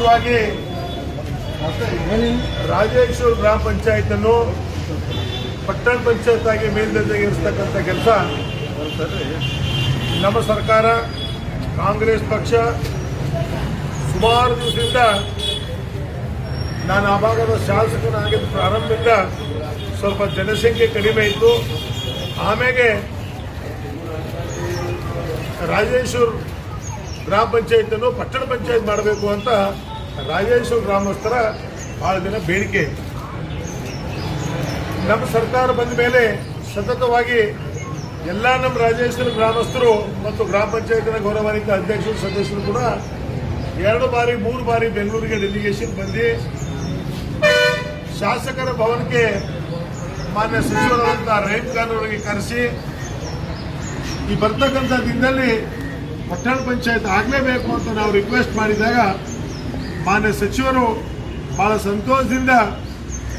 ವಿಶೇಷವಾಗಿ ರಾಜೇಶ್ವರ ಗ್ರಾಮ ಪಂಚಾಯತ್ ಅನ್ನು ಪಟ್ಟಣ ಪಂಚಾಯತ್ ಆಗಿ ಮೇಲ್ದರ್ಜೆಗೇರಿಸ್ತಕ್ಕಂಥ ಕೆಲಸ ನಮ್ಮ ಸರ್ಕಾರ, ಕಾಂಗ್ರೆಸ್ ಪಕ್ಷ ಸುಮಾರು ದಿವಸದಿಂದ ನಾನು ಆ ಭಾಗದ ಶಾಸಕನಾಗಿದ್ದ ಪ್ರಾರಂಭದಿಂದ ಸ್ವಲ್ಪ ಜನಸಂಖ್ಯೆ ಕಡಿಮೆ ಇತ್ತು. ಆಮೇಲೆ ರಾಜೇಶ್ವರ್ ಗ್ರಾಮ ಪಂಚಾಯತನ್ನು ಪಟ್ಟಣ ಪಂಚಾಯತ್ ಮಾಡಬೇಕು ಅಂತ ರಾಜೇಶ್ವರ ಗ್ರಾಮಸ್ಥರ ಬಹಳ ದಿನ ಬೇಡಿಕೆ ಇತ್ತು ನಮ್ಮ ಸರ್ಕಾರ ಬಂದ ಮೇಲೆ ಸತತವಾಗಿ ಎಲ್ಲ ನಮ್ಮ ರಾಜೇಶ್ವರ ಗ್ರಾಮಸ್ಥರು ಮತ್ತು ಗ್ರಾಮ ಪಂಚಾಯತಿನ ಗೌರವಾನ್ವಿತ ಅಧ್ಯಕ್ಷರು, ಸದಸ್ಯರು ಕೂಡ ಎರಡು ಬಾರಿ, ಮೂರು ಬಾರಿ ಬೆಂಗಳೂರಿಗೆ ಡೆಲಿಗೇಷನ್ ಬಂದು ಶಾಸಕರ ಭವನಕ್ಕೆ ಮಾನ್ಯ ಸಚಿವರಾದಂಥ ಅಂತ ಖಾನ್ ಅವರಿಗೆ ಕರೆಸಿ ಈ ಬರ್ತಕ್ಕಂಥ ದಿನದಲ್ಲಿ ಪಟ್ಟಣ ಪಂಚಾಯತ್ ಆಗಲೇಬೇಕು ಅಂತ ನಾವು ರಿಕ್ವೆಸ್ಟ್ ಮಾಡಿದಾಗ ಮಾನ್ಯ ಸಚಿವರು ಬಹಳ ಸಂತೋಷದಿಂದ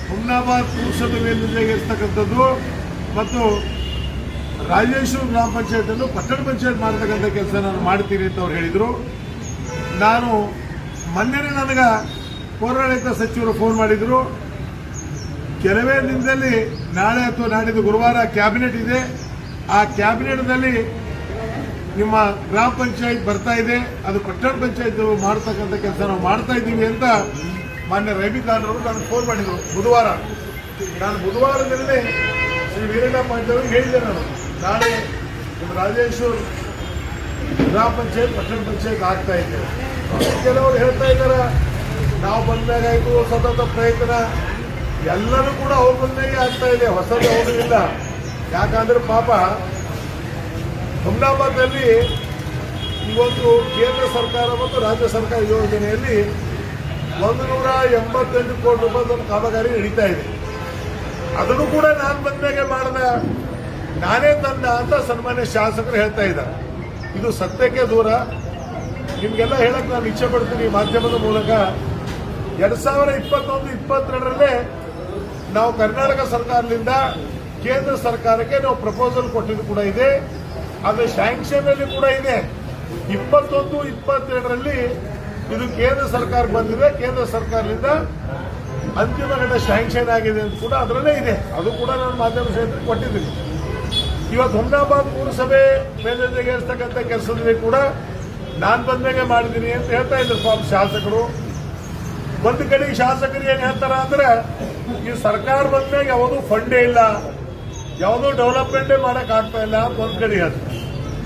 ಹುಮ್ನಾಬಾದ್ ಮೇಲ್ದರ್ಜೆಗೆ ಇರ್ತಕ್ಕಂಥದ್ದು ಮತ್ತು ರಾಜೇಶ್ವರ ಗ್ರಾಮ ಪಂಚಾಯತನ್ನು ಪಟ್ಟಣ ಪಂಚಾಯತ್ ಮಾಡತಕ್ಕಂಥ ಕೆಲಸ ನಾನು ಮಾಡ್ತೀನಿ ಅಂತ ಅವ್ರು ಹೇಳಿದರು. ನಾನು ಮೊನ್ನೆ ನನಗೆ ಪೌರಾಡಳಿತ ಸಚಿವರು ಫೋನ್ ಮಾಡಿದರು. ಕೆಲವೇ ದಿನದಲ್ಲಿ ನಾಳೆ ಅಥವಾ ನಾಡಿದ್ದು ಗುರುವಾರ ಕ್ಯಾಬಿನೆಟ್ ಇದೆ. ಆ ಕ್ಯಾಬಿನೆಟ್ನಲ್ಲಿ ನಿಮ್ಮ ಗ್ರಾಮ ಪಂಚಾಯತ್ ಬರ್ತಾ ಇದೆ, ಅದು ಪಟ್ಟಣ ಪಂಚಾಯತ್ ಮಾಡ್ತಕ್ಕಂಥ ಕೆಲಸ ನಾವು ಮಾಡ್ತಾ ಇದ್ದೀವಿ ಅಂತ ಮಾನ್ಯ ಅವರು ನನಗೆ ಫೋನ್ ಮಾಡಿದರು ಬುಧವಾರ. ನಾನು ಬುಧವಾರದಲ್ಲಿ ಶ್ರೀ ವೀರಣ್ಣ ಪಾಟೀಲ್ ಅವರಿಗೆ ಹೇಳಿದೆ ನಾನು. ನಾಳೆ ನಿಮ್ಮ ರಾಜೇಶ್ವರ್ ಗ್ರಾಮ ಪಂಚಾಯತ್ ಪಟ್ಟಣ ಪಂಚಾಯತ್ ಆಗ್ತಾ ಇದೆ. ಕೆಲವರು ಹೇಳ್ತಾ ಇದ್ದಾರೆ ನಾವು ಬಂದಾಗ ಇದು ಸತತ ಪ್ರಯತ್ನ. ಎಲ್ಲರೂ ಕೂಡ ಅವ್ರ ಬಂದಾಗೆ ಆಗ್ತಾ ಇದೆ, ಹೊಸದು ಅವರು ಯಾಕಂದ್ರೆ ಪಾಪ ಹುಮ್ನಾಬಾದ್ನಲ್ಲಿ ಈ ಒಂದು ಕೇಂದ್ರ ಸರ್ಕಾರ ಮತ್ತು ರಾಜ್ಯ ಸರ್ಕಾರ ಯೋಜನೆಯಲ್ಲಿ ಒಂದು ನೂರ ಎಂಬತ್ತೆಂಟು ಕೋಟಿ ರೂಪಾಯಿ ಕಾಮಗಾರಿ ನಡೀತಾ ಇದೆ. ಅದನ್ನು ಕೂಡ ನಾನು ಬಂದಾಗೆ ಮಾಡಿದ ನಾನೇ ತಂದ ಅಂತ ಸನ್ಮಾನ್ಯ ಶಾಸಕರು ಹೇಳ್ತಾ ಇದ್ದಾರೆ. ಇದು ಸತ್ಯಕ್ಕೆ ದೂರ. ನಿಮ್ಗೆಲ್ಲ ಹೇಳಕ್ ನಾನು ಇಚ್ಛೆ ಪಡ್ತೀನಿ ಮಾಧ್ಯಮದ ಮೂಲಕ. ಎರಡ್ ಸಾವಿರ ಇಪ್ಪತ್ತೊಂದು, ಇಪ್ಪತ್ತೆರಡರಲ್ಲೇ ನಾವು ಕರ್ನಾಟಕ ಸರ್ಕಾರದಿಂದ ಕೇಂದ್ರ ಸರ್ಕಾರಕ್ಕೆ ನಾವು ಪ್ರಪೋಸಲ್ ಕೊಟ್ಟಿದ್ದು ಕೂಡ ಇದೆ. ಅದು ಸ್ಯಾಂಕ್ಷನ್ ಅಲ್ಲಿ ಕೂಡ ಇದೆ. ಇಪ್ಪತ್ತೊಂದು, ಇಪ್ಪತ್ತೆರಡರಲ್ಲಿ ಇದು ಕೇಂದ್ರ ಸರ್ಕಾರ ಬಂದಿದೆ. ಕೇಂದ್ರ ಸರ್ಕಾರದಿಂದ ಅಂತಿಮ ಘಟ ಸ್ಯಾಂಕ್ಷನ್ ಆಗಿದೆ ಅಂತ ಕೂಡ ಅದರಲ್ಲೇ ಇದೆ. ಅದು ಕೂಡ ನಾನು ಮಾಧ್ಯಮ ಸ್ನೇಹಿತರಿಗೆ ಕೊಟ್ಟಿದ್ದೀನಿ. ಇವತ್ತು ಹುಮ್ನಾಬಾದ್ ಪುರಸಭೆ ಮೇಲ್ದರ್ಜೆಗೇರಿಸ್ತಕ್ಕಂಥ ಕೆಲಸದಲ್ಲಿ ಕೂಡ ನಾನು ಬಂದಾಗೆ ಮಾಡಿದ್ದೀನಿ ಅಂತ ಹೇಳ್ತಾ ಇದ್ರು ಪಾಪ ಶಾಸಕರು. ಒಂದು ಕಡೆ ಶಾಸಕರು ಏನು ಹೇಳ್ತಾರ ಅಂದ್ರೆ, ಈ ಸರ್ಕಾರ ಬಂದ್ಮೇಲೆ ಯಾವುದೂ ಫಂಡೇ ಇಲ್ಲ. ಯಾವುದೂ ಡೆವಲಪ್ಮೆಂಟೇ ಮಾಡಕ್ಕಾಗ್ತಾ ಇಲ್ಲ ಅಂತ ಒಂದು ಕಡೆ ಹೇಳ್ತಾರೆ.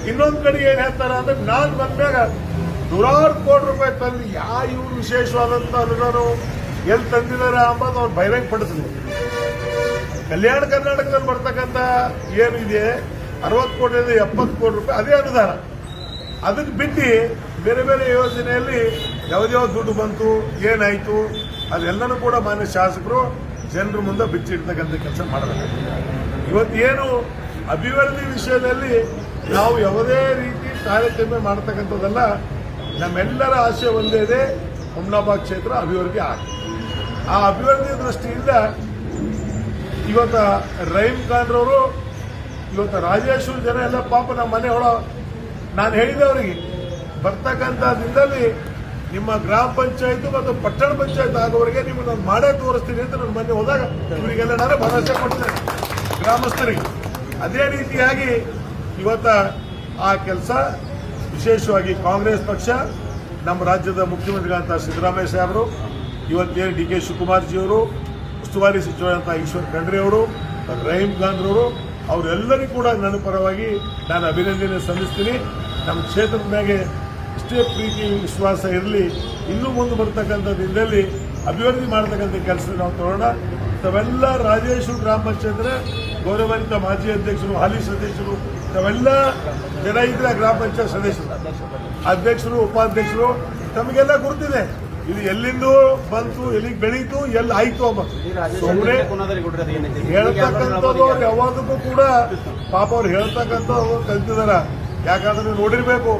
ಇನ್ನೊಂದ್ ಕಡೆ ಏನ್ ಹೇಳ್ತಾರ ಅಂದ್ರೆ, ನಾನ್ ಬಂದ್ಮ್ಯಾಗ ನೂರಾರು ಕೋಟಿ ರೂಪಾಯಿ ತಂದು ಯಾ ಇವ್ರು ವಿಶೇಷವಾದಂತ ಅನುದಾನ ಎಲ್ಲಿ ತಂದಿದ್ದಾರೆ ಅಂಬದು ಅವ್ರು ಬಹಿರಂಗ ಪಡಿಸಿದ್ರು ಕಲ್ಯಾಣ ಕರ್ನಾಟಕದಲ್ಲಿ ಬರ್ತಕ್ಕಂಥ ಏನಿದೆ ಅರವತ್ತು ಕೋಟಿಯಿಂದ ಎಪ್ಪತ್ತು ಕೋಟಿ ರೂಪಾಯಿ, ಅದೇ ಅನುದಾನ. ಅದಕ್ಕೆ ಬಿಟ್ಟು ಬೇರೆ ಬೇರೆ ಯೋಜನೆಯಲ್ಲಿ ಯಾವ್ದ್ಯಾವ ದುಡ್ಡು ಬಂತು, ಏನಾಯ್ತು, ಅದೆಲ್ಲನೂ ಕೂಡ ಮಾನ್ಯ ಶಾಸಕರು ಜನರ ಮುಂದೆ ಬಿಚ್ಚಿಡ್ತಕ್ಕಂಥ ಕೆಲಸ ಮಾಡಬೇಕು. ಏನು ಅಭಿವೃದ್ಧಿ ವಿಷಯದಲ್ಲಿ ನಾವು ಯಾವುದೇ ರೀತಿ ತಾರತಮ್ಯ ಮಾಡ್ತಕ್ಕಂಥದ್ದೆಲ್ಲ ನಮ್ಮೆಲ್ಲರ ಆಶೆ ಒಂದೇ ಇದೆ. ಹುಮ್ನಾಬಾದ್ ಕ್ಷೇತ್ರ ಅಭಿವೃದ್ಧಿ ಆಗ ಆ ಅಭಿವೃದ್ಧಿ ದೃಷ್ಟಿಯಿಂದ ಇವತ್ತ ರಹೀಂ ಖಾನ್ರವರು, ಇವತ್ತು ರಾಜೇಶ್ವರ ಜನ ಎಲ್ಲ ಪಾಪ ನಮ್ಮ ಮನೆ ಒಳ, ನಾನು ಹೇಳಿದೆ ಅವರಿಗೆ ಬರ್ತಕ್ಕಂಥ ದಿನದಲ್ಲಿ ನಿಮ್ಮ ಗ್ರಾಮ ಪಂಚಾಯತ್ ಮತ್ತು ಪಟ್ಟಣ ಪಂಚಾಯತ್ ಆಗೋವರೆಗೆ ನಿಮ್ಗೆ ನಾನು ಮಾಡೇ ತೋರಿಸ್ತೀನಿ ಅಂತ ನನ್ನ ಮನೆ ಹೋದಾಗ ಇವರಿಗೆಲ್ಲ ನಾನು ಭರವಸೆ ಕೊಡ್ತೇನೆ ಗ್ರಾಮಸ್ಥರಿಗೆ. ಅದೇ ರೀತಿಯಾಗಿ ಇವತ್ತ ಆ ಕೆಲಸ ವಿಶೇಷವಾಗಿ ಕಾಂಗ್ರೆಸ್ ಪಕ್ಷ, ನಮ್ಮ ರಾಜ್ಯದ ಮುಖ್ಯಮಂತ್ರಿಗಳಂತ ಸಿದ್ದರಾಮಯ್ಯ ಸಾಹೇಬರು ಇವತ್ತೇನು ಡಿ ಕೆ ಶಿವಕುಮಾರ್ಜಿಯವರು, ಉಸ್ತುವಾರಿ ಸಚಿವರಾದಂಥ ಈಶ್ವರ್ ಖಂಡ್ರೆ ಅವರು ರಹೀಂ ಖಾನ್ರವರು ಅವರೆಲ್ಲರಿಗೂ ಕೂಡ ನನ್ನ ಪರವಾಗಿ ನಾನು ಅಭಿನಂದನೆ ಸಲ್ಲಿಸ್ತೀನಿ. ನಮ್ಮ ಕ್ಷೇತ್ರದ ಮ್ಯಾಗೆ ಇಷ್ಟೇ ಪ್ರೀತಿ, ವಿಶ್ವಾಸ ಇರಲಿ, ಇನ್ನೂ ಮುಂದೆ ಬರ್ತಕ್ಕಂಥ ದಿನದಲ್ಲಿ ಅಭಿವೃದ್ಧಿ ಮಾಡತಕ್ಕಂಥ ಕೆಲಸ ನಾವು ತಗೊಳ್ಳೋಣ ತಾವೆಲ್ಲ ರಾಜೇಶ್ವರ ಗ್ರಾಮ ಪಂಚಾಯತ್ನ ಗೌರವಾನ್ವಿತ ಮಾಜಿ ಅಧ್ಯಕ್ಷರು, ಹಾಲಿ ಸದಸ್ಯರು, ತಾವೆಲ್ಲ ಜನ ಇದ್ರೆ ಗ್ರಾಮ ಪಂಚಾಯತ್ ಸದಸ್ಯರು. ಅಧ್ಯಕ್ಷರು, ಉಪಾಧ್ಯಕ್ಷರು, ತಮಗೆಲ್ಲ ಗುರುತಿದೆ. ಇದು ಎಲ್ಲಿಂದ ಬಂತು, ಎಲ್ಲಿಗೆ ಬೆಳೀತು, ಎಲ್ಲಿ ಆಯ್ತು ಸುಮ್ಮನೆ ಹೇಳ್ತಕ್ಕಂಥದ್ದು ಅವ್ರು ಯಾವಾಗಕ್ಕೂ ಕೂಡ ಪಾಪ ಅವ್ರು ಹೇಳ್ತಕ್ಕಂಥ ಕಲ್ತಿದಾರ. ಯಾಕಂದ್ರೆ ನೀವು ನೋಡಿರ್ಬೇಕು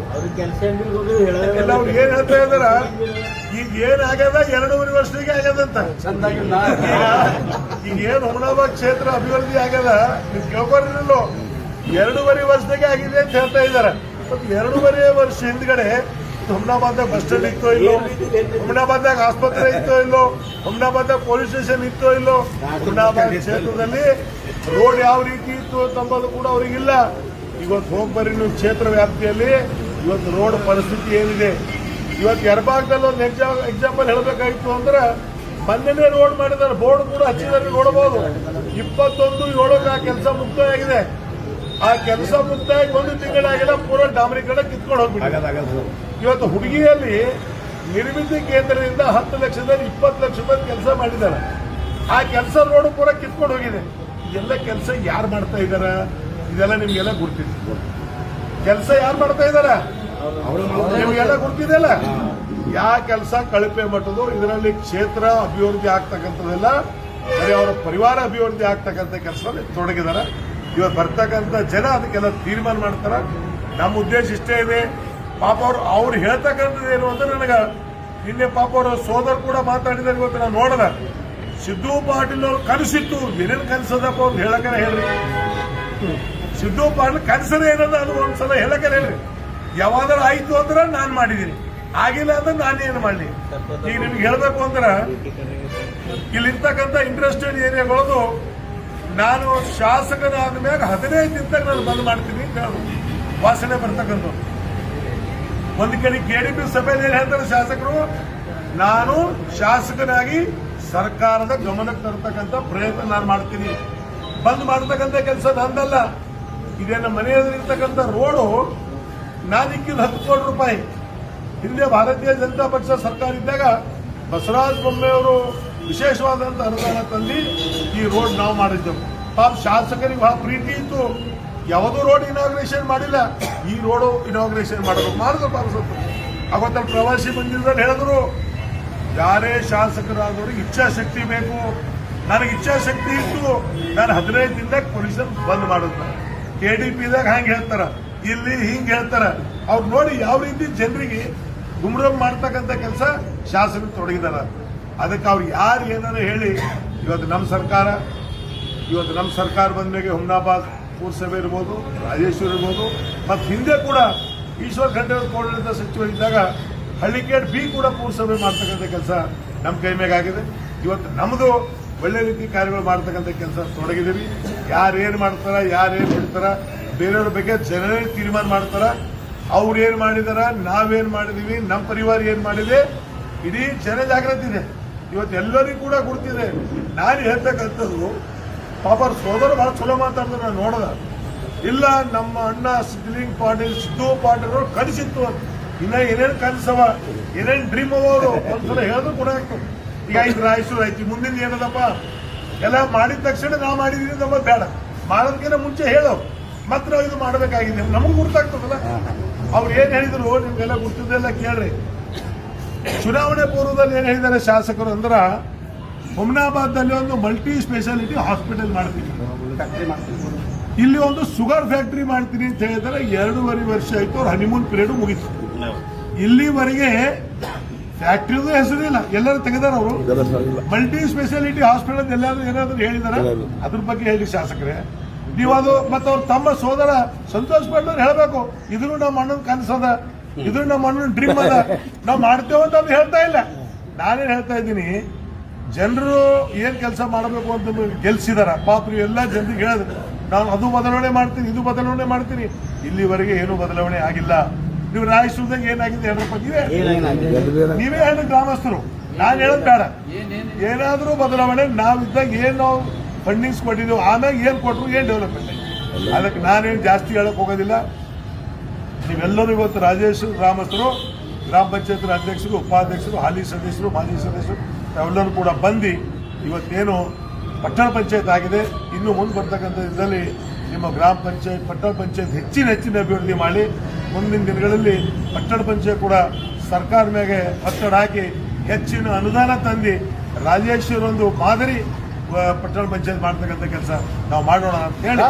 ಎಲ್ಲ ಅವ್ರು ಏನ್ ಹೇಳ್ತಾ ಇದಾರ? ಈಗ ಏನ್ ಆಗ್ಯದ? ಎರಡೂವರೆ ವರ್ಷದಿಗೆ ಆಗ್ಯದಂತ ಈಗ ಏನ್ ಹುಮನಾಬಾದ್ ಕ್ಷೇತ್ರ ಅಭಿವೃದ್ಧಿ ಆಗ್ಯದ? ನೀವು ಕೇಳ್ಕೊಂಡಿರಲಿಲ್ಲ ಎರಡೂವರೆ ವರ್ಷದಾಗೆ ಆಗಿದೆ ಅಂತ ಹೇಳ್ತಾ ಇದಾರೆ. ಮತ್ತು ಎರಡೂವರೆ ವರ್ಷ ಹಿಂದ್ಗಡೆ ಹುಮನಾಬಾದ್ ಬಸ್ ಸ್ಟ್ಯಾಂಡ್ ಇತ್ತೋ ಇಲ್ಲೋ? ಹುಮನಾಬಾದ್ ಆಸ್ಪತ್ರೆ ಇತ್ತೋ ಇಲ್ಲೋ? ಹುಮ್ನಾಬಾದ್ದಾಗ ಪೊಲೀಸ್ ಸ್ಟೇಷನ್ ಇತ್ತೋ ಇಲ್ಲೋ? ಹುಮ್ನಾಬಾದ್ ಕ್ಷೇತ್ರದಲ್ಲಿ ರೋಡ್ ಯಾವ ರೀತಿ ಇತ್ತು ಅಂತಂಬುದು ಕೂಡ ಅವರಿಗಿಲ್ಲ. ಇವತ್ತು ಹೋಗ್ಬರಿ ನೀವು ಕ್ಷೇತ್ರ ವ್ಯಾಪ್ತಿಯಲ್ಲಿ. ಇವತ್ತು ರೋಡ್ ಪರಿಸ್ಥಿತಿ ಏನಿದೆ? ಇವತ್ತು ಎಡಭಾಗದಲ್ಲಿ ಒಂದು ಎಕ್ಸಾಮ್ ಎಕ್ಸಾಂಪಲ್ ಹೇಳಬೇಕಾಗಿತ್ತು ಅಂದ್ರೆ ಮೊನ್ನೆನೇ ರೋಡ್ ಮಾಡಿದ್ದಾರೆ ಬೋರ್ಡ್ ಕೂಡ ಹಚ್ಚಿದ್ದಾರೆ ನೋಡಬಹುದು ಇಪ್ಪತ್ತೊಂದು ಏಳಕ್ಕೆ ಆ ಕೆಲಸ ಮುಕ್ತವಾಗಿದೆ ಆಗಿದೆ ಆ ಕೆಲಸ ಮುಕ್ತಾಯ ಒಂದು ತಿಂಗಳಾಗಿಲ್ಲ ಪೂರ ಕಡೆ ಕಿತ್ಕೊಂಡು ಹೋಗ್ಬಿಟ್ಟು ಇವತ್ತು ಹುಡುಗಿಯಲ್ಲಿ ನಿರ್ಮಿತಿ ಕೇಂದ್ರದಿಂದ ಹತ್ತು ಲಕ್ಷದಲ್ಲಿ ಇಪ್ಪತ್ತು ಲಕ್ಷ ರೂಪಾಯಿ ಕೆಲಸ ಮಾಡಿದ್ದಾರೆ. ಆ ಕೆಲಸ ರೋಡ್ ಪೂರ ಕಿತ್ಕೊಂಡು ಹೋಗಿದೆ. ಇದೆಲ್ಲ ಕೆಲಸ ಯಾರು ಮಾಡ್ತಾ ಇದಾರ? ಇದೆಲ್ಲ ನಿಮ್ಗೆಲ್ಲ ಗುರ್ತಿದೆ ಕೆಲಸ ಯಾರು ಮಾಡ್ತಾ ಇದಾರ? ನಿಮ್ಗೆಲ್ಲ ಗುರ್ತಿದೆಯಲ್ಲ? ಯಾ ಕೆಲಸ ಕಳಪೆ ಮಟ್ಟದು ಇದರಲ್ಲಿ ಕ್ಷೇತ್ರ ಅಭಿವೃದ್ಧಿ ಆಗ್ತಕ್ಕಂಥದ್ದೆಲ್ಲ, ಬರೀ ಅವರ ಪರಿವಾರ ಅಭಿವೃದ್ಧಿ ಆಗ್ತಕ್ಕಂಥ ಕೆಲಸ ತೊಡಗಿದಾರೆ. ಇವತ್ತು ಬರ್ತಕ್ಕಂಥ ಜನ ಅದಕ್ಕೆಲ್ಲ ತೀರ್ಮಾನ ಮಾಡ್ತಾರ. ನಮ್ಮ ಉದ್ದೇಶ ಇಷ್ಟೇ ಇದೆ. ಪಾಪ ಅವ್ರು ಅವ್ರು ಹೇಳ್ತಕ್ಕಂಥದ್ದು ಏನು ಅಂದ್ರೆ ನನಗೆ ನಿನ್ನೆ ಪಾಪ ಅವರ ಸೋದರ ಕೂಡ ಮಾತಾಡಿದಾರೆ ಇವತ್ತು ನಾನು ನೋಡದ. ಸಿದ್ದು ಪಾಟೀಲ್ ಅವ್ರು ಕನಸಿತ್ತು. ಏನೇನು ಕನಸದಪ್ಪ ಅವ್ರು ಹೇಳಕ್ಕೆ ಹೇಳ್ರಿ. ಸಿದ್ದು ಪಾಟೀಲ್ ಕನಸನೇ ಏನದ ಅದು ಒಂದ್ಸಲ ಹೇಳಕ್ಕೆ ಹೇಳ್ರಿ ಯಾವಾದ್ರೂ ಆಯ್ತು ಅಂದ್ರೆ ನಾನು ಮಾಡಿದೀನಿ. ಆಗಿಲ್ಲ ಅಂದ್ರೆ ನಾನೇನು ಮಾಡಲಿ? ಈಗ ನಿಮ್ಗೆ ಹೇಳ್ಬೇಕು ಅಂದ್ರೆ ಇಲ್ಲಿರ್ತಕ್ಕಂಥ ಇಂಟ್ರೆಸ್ಟೆಡ್ ಏರಿಯಾಗಳದು ನಾನು ಶಾಸಕನಾದ ಮ್ಯಾಗ ಹದಿನೈದು ದಿನದಾಗ ನಾನು ಬಂದ್ ಮಾಡ್ತೀನಿ ಅಂತ ವಾಸನೆ ಬರ್ತಕ್ಕಂಥ ಒಂದು ಕಡೆ ಕೆಡಿಪಿ ಸಭೆಯಲ್ಲಿ ಹೇಳ್ತಾರೆ ಶಾಸಕರು? ನಾನು ಶಾಸಕನಾಗಿ ಸರ್ಕಾರದ ಗಮನಕ್ಕೆ ತರ್ತಕ್ಕಂಥ ಪ್ರಯತ್ನ ನಾನು ಮಾಡ್ತೀನಿ. ಬಂದ್ ಮಾಡ್ತಕ್ಕಂಥ ಕೆಲಸ ನಂದಲ್ಲ. ಇದೇನ ಎದುರಿರ್ತಕ್ಕಂಥ ರೋಡು ನಾನು ಇಕ್ಕಿದ ಹತ್ತು ಕೋಟಿ ರೂಪಾಯಿ. ಹಿಂದೆ ಭಾರತೀಯ ಜನತಾ ಪಕ್ಷ ಸರ್ಕಾರ ಇದ್ದಾಗ ಬಸವರಾಜ ಬೊಮ್ಮೆಯವರು ವಿಶೇಷವಾದಂಥ ಅನುದಾನ ತಂದು ಈ ರೋಡ್ ನಾವು ಮಾಡಿದ್ದೆವು. ಪಾಪ ಶಾಸಕರಿಗೆ ಬಹಳ ಪ್ರೀತಿ ಇತ್ತು. ಯಾವುದೋ ರೋಡ್ ಇನಾಗ್ರೇಷನ್ ಮಾಡಿಲ್ಲ. ಈ ರೋಡು ಇನಾಗ್ರೇಷನ್ ಮಾಡೋದು ಮಾಡಿದ್ರು ಪಾಪ ಸ್ವಲ್ಪ. ಪ್ರವಾಸಿ ಮಂದಿರದಲ್ಲಿ ಹೇಳಿದ್ರು, ಯಾರೇ ಶಾಸಕರಾದವ್ರಿಗೆ ಇಚ್ಛಾಶಕ್ತಿ ಬೇಕು. ನನಗೆ ಇಚ್ಛಾಶಕ್ತಿ ಇತ್ತು. ನಾನು ಹದಿನೈದು ದಿನದಾಗ ಪೊಲೀಸರು ಬಂದ್ ಮಾಡಿದ್ನ ಕೆ ಡಿ ಪಿದಾಗ ಹಂಗೆ ಹೇಳ್ತಾರ. ಇಲ್ಲಿ ಹಿಂಗೆ ಹೇಳ್ತಾರ. ಅವ್ರು ನೋಡಿ ಯಾವ ರೀತಿ ಜನರಿಗೆ ಗುಮ್ರಮ್ ಮಾಡ್ತಕ್ಕಂಥ ಕೆಲಸ ಶಾಸಕರು ತೊಡಗಿದಾರ. ಅದಕ್ಕೆ ಅವ್ರು ಯಾರು ಏನಾರ ಹೇಳಿ, ಇವತ್ತು ನಮ್ಮ ಸರ್ಕಾರ, ಇವತ್ತು ನಮ್ಮ ಸರ್ಕಾರ ಬಂದ ಮೇಲೆ ಹುಮ್ನಾಬಾದ್ ಪುರಸಭೆ ಇರ್ಬೋದು, ರಾಜೇಶ್ವರ ಇರ್ಬೋದು, ಮತ್ತು ಹಿಂದೆ ಕೂಡ ಈಶ್ವರ್ ಖಂಡ್ರೆ ಕೋಡಳಿತ ಸಚಿವರಿದ್ದಾಗ ಹಳ್ಳಿಕೇಡ್ ಬಿ ಕೂಡ ಪುರಸಭೆ ಮಾಡ್ತಕ್ಕಂಥ ಕೆಲಸ ನಮ್ಮ ಕೈ ಮೇಗಾಗಿದೆ ಇವತ್ತು ನಮ್ಮದು ಒಳ್ಳೆ ರೀತಿ ಕಾರ್ಯಗಳು ಮಾಡ್ತಕ್ಕಂಥ ಕೆಲಸ ತೊಡಗಿದ್ದೀವಿ. ಯಾರೇನು ಮಾಡ್ತಾರ ಯಾರೇನು ಬಿಡ್ತಾರ ಬೇರೆಯವ್ರ ಬಗ್ಗೆ ಜನರೇ ತೀರ್ಮಾನ ಮಾಡ್ತಾರ. ಅವ್ರು ಏನು ಮಾಡಿದಾರ ನಾವೇನು ಮಾಡಿದೀವಿ ನಮ್ಮ ಪರಿವಾರ ಏನು ಮಾಡಿದೆ, ಇಡೀ ಜನ ಜಾಗೃತಿ ಇದೆ. ಇವತ್ತು ಎಲ್ಲರಿಗೂ ಕೂಡ ಗುರ್ತಿದೆ. ನಾನು ಹೇಳ್ತಕ್ಕಂಥದ್ದು, ಪಾಪ ಸೋದರ ಬಹಳ ಚಲೋ ಮಾತಾಡ್ತಾರೆ, ನಾನು ನೋಡದ. ಇಲ್ಲ, ನಮ್ಮ ಅಣ್ಣ ಸಿದ್ಲಿಂಗ್ ಪಾಟೀಲ್, ಸಿದ್ದು ಪಾಟೀಲ್ ಅವರು ಕನಸಿತ್ತು ಇನ್ನ ಏನೇನು ಕನಸವ ಏನೇನು ಡ್ರೀಮ್ ಅವ ಅವರು, ಒಂದ್ಸಲ ಹೇಳಿದ್ರು ಕೂಡ ಆಗ್ತದೆ. ಈಗ ಐದು ಐತಿ ಮುಂದಿನ ಏನದಪ್ಪ? ಎಲ್ಲ ಮಾಡಿದ ತಕ್ಷಣ ನಾ ಮಾಡಿದೀನಿ ನಮ್ಮ ಬೇಡ. ಮಾಡೋದಕ್ಕಿಂತ ಮುಂಚೆ ಹೇಳೋ ಮಾತ್ರ ನಾವು ಇದು ಮಾಡಬೇಕಾಗಿದೆ. ನಮಗೂ ಗುರ್ತಾಗ್ತದಲ್ಲ? ಅವ್ರು ಏನ್ ಹೇಳಿದ್ರು ನಿಮ್ಗೆಲ್ಲ ಗುರ್ತಿದ್ದೆಲ್ಲ ಕೇಳ್ರಿ. ಚುನಾವಣೆ ಪೂರ್ವದಲ್ಲಿ ಏನ್ ಹೇಳಿದ್ದಾರೆ ಶಾಸಕರು ಅಂದ್ರ ಹುಮ್ನಾಬಾದ್ನಲ್ಲಿ ಒಂದು ಮಲ್ಟಿ ಸ್ಪೆಷಾಲಿಟಿ ಹಾಸ್ಪಿಟಲ್ ಮಾಡ್ತೀನಿ. ಇಲ್ಲಿ ಒಂದು ಶುಗರ್ ಫ್ಯಾಕ್ಟರಿ ಮಾಡ್ತೀನಿ ಅಂತ ಹೇಳಿದ್ರೆ ಎರಡೂವರೆ ವರ್ಷ ಆಯ್ತು ಅವ್ರ ಹನಿಮೂನ್ ಪೀರಿಯಡ್ ಮುಗಿತು. ಇಲ್ಲಿವರೆಗೆ ಫ್ಯಾಕ್ಟ್ರಿದು ಹೆಸರಿಲ್ಲ. ಎಲ್ಲರೂ ತೆಗೆದಾರ ಅವರು. ಮಲ್ಟಿ ಸ್ಪೆಷಾಲಿಟಿ ಹಾಸ್ಪಿಟಲ್ ಎಲ್ಲಾದ್ರೂ ಏನಾದ್ರು ಹೇಳಿದಾರ? ಅದ್ರ ಬಗ್ಗೆ ಹೇಳಿ ಶಾಸಕರೇ. ನೀವು ಅದು ಮತ್ತೆ ಅವ್ರ ತಮ್ಮ ಸೋದರ ಸಂತೋಷ್ ಪಾಟೀಲ್ ಹೇಳಬೇಕು. ಇದ್ರು ನಮ್ಮ ಅಣ್ಣನ ಕನಸದ ಇದ್ರು ನಮ್ಮ ಅಣ್ಣನ ಡ್ರೀಮ್ ಅದ. ನಾವು ಮಾಡ್ತೇವೆ ಅಂತ ಅದು ಹೇಳ್ತಾ ಇಲ್ಲ. ನಾನೇನ್ ಹೇಳ್ತಾ ಇದ್ದೀನಿ. ಜನರು ಏನ್ ಕೆಲಸ ಮಾಡಬೇಕು ಅಂತ ಗೆಲ್ಸಿದಾರ. ಪಾಪ ಎಲ್ಲ ಜನರಿಗೆ ಹೇಳಿದ್ರು ನಾನು ಅದು ಬದಲಾವಣೆ ಮಾಡ್ತೀನಿ ಇದು ಬದಲಾವಣೆ ಮಾಡ್ತೀನಿ. ಇಲ್ಲಿವರೆಗೆ ಏನು ಬದಲಾವಣೆ ಆಗಿಲ್ಲ. ನೀವು ರಾಯಚೂರ್ದಾಗ ಏನಾಗಿದೆ ಹೇಳಪ್ಪ ನೀವೇ ನೀವೇ ಹೇಳಿ ಗ್ರಾಮಸ್ಥರು. ನಾನು ಹೇಳೋದು ಬೇಡ. ಏನಾದ್ರೂ ಬದಲಾವಣೆ ನಾವಿದ್ದಾಗ ಏನು ನಾವು ಫಂಡಿಂಗ್ಸ್ ಕೊಟ್ಟಿದ್ದೀವಿ ಆಮ್ಯಾಗ ಏನ್ ಕೊಟ್ರು ಏನ್ ಡೆವಲಪ್ಮೆಂಟ್ ಅದಕ್ಕೆ ನಾನೇನು ಜಾಸ್ತಿ ಹೇಳಕ್ ಹೋಗೋದಿಲ್ಲ. ನೀವೆಲ್ಲರೂ ಇವತ್ತು ರಾಜೇಶ್ ಗ್ರಾಮಸ್ಥರು ಗ್ರಾಮ ಪಂಚಾಯತ್ ಅಧ್ಯಕ್ಷರು ಉಪಾಧ್ಯಕ್ಷರು ಹಾಲಿ ಸದಸ್ಯರು ಮಾಜಿ ಸದಸ್ಯರು ಎಲ್ಲರೂ ಕೂಡ ಬಂದು ಇವತ್ತೇನು ಪಟ್ಟಣ ಪಂಚಾಯತ್ ಆಗಿದೆ ಇನ್ನು ಮುಂದೆ ಬರ್ತಕ್ಕಂಥ ಇದರಲ್ಲಿ ನಿಮ್ಮ ಗ್ರಾಮ ಪಂಚಾಯತ್, ಪಟ್ಟಣ ಪಂಚಾಯತ್ ಹೆಚ್ಚಿನ ಹೆಚ್ಚಿನ ಅಭಿವೃದ್ಧಿ ಮಾಡಿ ಮುಂದಿನ ದಿನಗಳಲ್ಲಿ ಪಟ್ಟಣ ಪಂಚಾಯತ್ ಕೂಡ ಸರ್ಕಾರ ಮೇಲೆ ಒತ್ತಡ ಹಾಕಿ ಹೆಚ್ಚಿನ ಅನುದಾನ ತಂದು ರಾಜೇಶ್ವರ ಒಂದು ಮಾದರಿ ಪಟ್ಟಣ ಪಂಚಾಯತ್ ಮಾಡ್ತಕ್ಕಂಥ ಕೆಲಸ ನಾವು ಮಾಡೋಣ ಅಂತ ಹೇಳಿ.